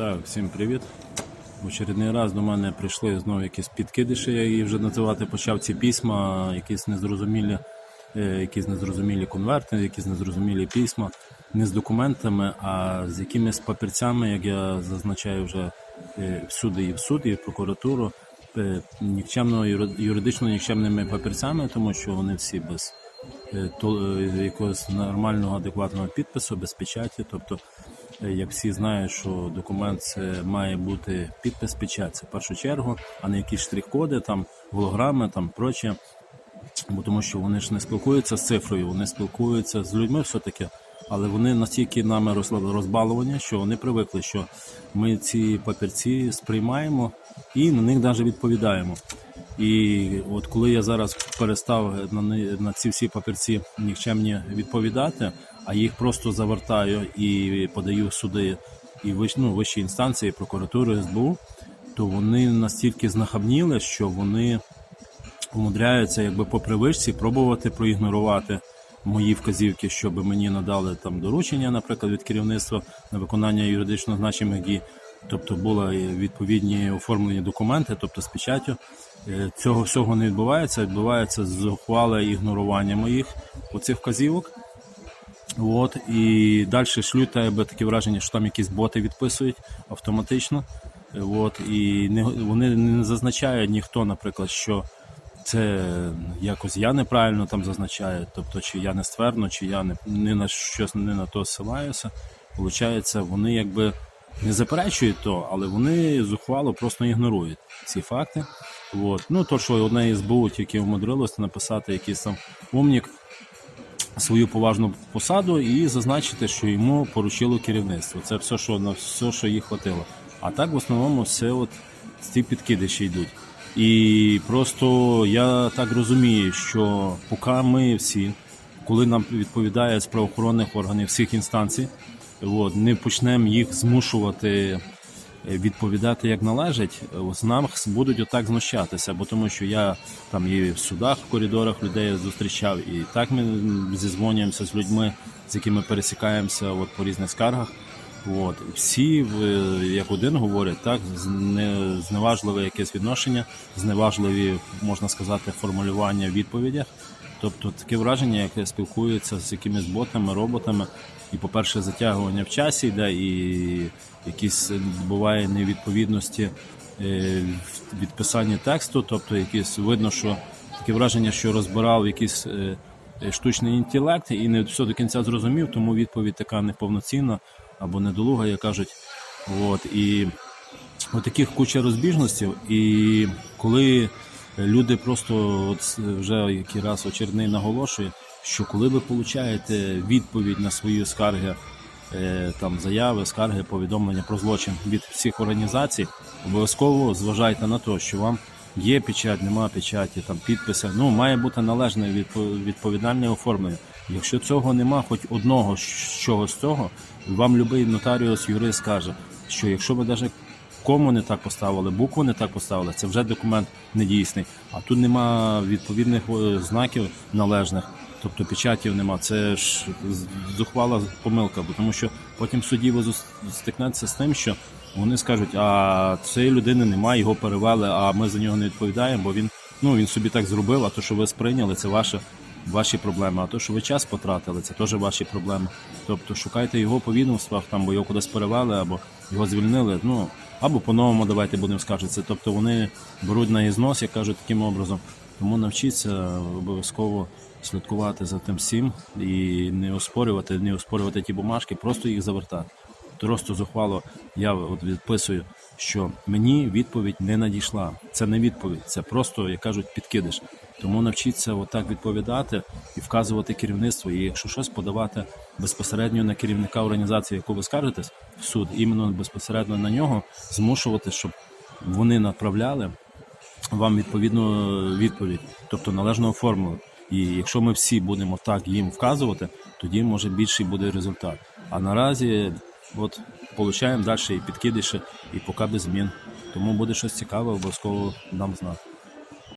Так, всім привіт. В очередний раз до мене прийшли знову якісь підкидиші, я її вже називати почав ці письма, якісь незрозумілі, е, якісь незрозумілі конверти, якісь незрозумілі письма, не з документами, а з якимись папірцями, як я зазначаю вже е, всюди і в суд, і в прокуратуру, е, нікчемно юридично нікчемними папірцями, тому що вони всі без якогось нормального, адекватного підпису, без печаті. Тобто, як всі знають, що документ це має бути підпис, печать. Це в першу чергу, а не якісь штрих-коди, там голограми, там проче. Бо тому що вони ж не спілкуються з цифрою, вони спілкуються з людьми все-таки, але вони настільки нами розбаловані, що вони привикли, що ми ці папірці сприймаємо і на них навіть відповідаємо. І от коли я зараз перестав на, на ці всі папірці нікчемні відповідати, а їх просто завертаю і подаю суди і вищ, ну, вищі інстанції, прокуратуру, СБУ, то вони настільки знахабніли, що вони умудряються, якби по привичці, пробувати проігнорувати мої вказівки, щоб мені надали там доручення, наприклад, від керівництва на виконання юридично значимих дій. Тобто були відповідні оформлені документи, тобто з печаттю. Е, Цього всього не відбувається. Відбувається зухвале ігнорування моїх оцих вказівок. От, і далі шлють тебе таке враження, що там якісь боти відписують автоматично. От, і не, вони не зазначають ніхто, наприклад, що це якось я неправильно там зазначаю, тобто чи я не ствердно, чи я не, не на щось не на то ссилаюся. Получається, вони якби не заперечують то, але вони зухвало просто ігнорують ці факти. От. Ну, то, що одне із СБУ тільки вмудрилося написати якийсь там умнік, свою поважну посаду і зазначити, що йому поручило керівництво. Це все, що на все, що їй хватило. А так в основному все от ці підкидиші йдуть. І просто я так розумію, що поки ми всі, коли нам відповідає з правоохоронних органів всіх інстанцій, от, не почнемо їх змушувати е, відповідати як належить, е, з нас будуть отак знущатися, бо тому що я там і в судах, в коридорах людей зустрічав, і так ми зізвонюємося з людьми, з якими пересікаємося от, по різних скаргах. От. Всі як один говорять, так, зневажливе якесь відношення, зневажливі, можна сказати, формулювання в відповідях. Тобто таке враження, яке спілкується з якимись ботами, роботами, і, по-перше, затягування в часі йде, і якісь е, буває невідповідності е, в відписанні тексту, тобто якісь видно, що таке враження, що розбирав якийсь е, штучний інтелект і не все до кінця зрозумів, тому відповідь така неповноцінна або недолуга, як кажуть. От, і от таких куча розбіжностей, і коли люди просто от вже який раз очередний наголошує, що коли ви получаєте відповідь на свої скарги, е, там заяви, скарги, повідомлення про злочин від всіх організацій, обов'язково зважайте на те, що вам є печать, нема печаті, там підписи. Ну має бути належне відпо- відповідальне оформлення. Якщо цього нема, хоч одного з чогось цього, вам будь-який нотаріус, юрист скаже, що якщо ви навіть кому не так поставили, букву не так поставили, це вже документ недійсний. А тут нема відповідних е, знаків належних, тобто печатів нема. Це ж зухвала помилка, бо тому що потім суді ви з тим, що вони скажуть, а цієї людини немає, його перевели, а ми за нього не відповідаємо, бо він ну він собі так зробив, а то, що ви сприйняли, це ваше. Ваші проблеми, а то, що ви час потратили, це теж ваші проблеми. Тобто шукайте його по відомствах, там, бо його кудись перевели, або його звільнили. Ну або по-новому давайте будемо скаржитися. Тобто вони беруть на ізнос, як кажуть, таким образом. Тому навчіться обов'язково слідкувати за тим всім і не оспорювати, не оспорювати ті бумажки, просто їх завертати. Просто зухвало я от відписую, що мені відповідь не надійшла. Це не відповідь, це просто, як кажуть, підкидиш. Тому навчіться отак відповідати і вказувати керівництво. І якщо щось подавати безпосередньо на керівника організації, яку ви скаржитесь, в суд, іменно безпосередньо на нього, змушувати, щоб вони направляли вам відповідну відповідь, тобто належно оформили. І якщо ми всі будемо так їм вказувати, тоді може більший буде результат. А наразі, от получаємо далі і підкидиші, і поки без змін. Тому буде щось цікаве, обов'язково дам знати.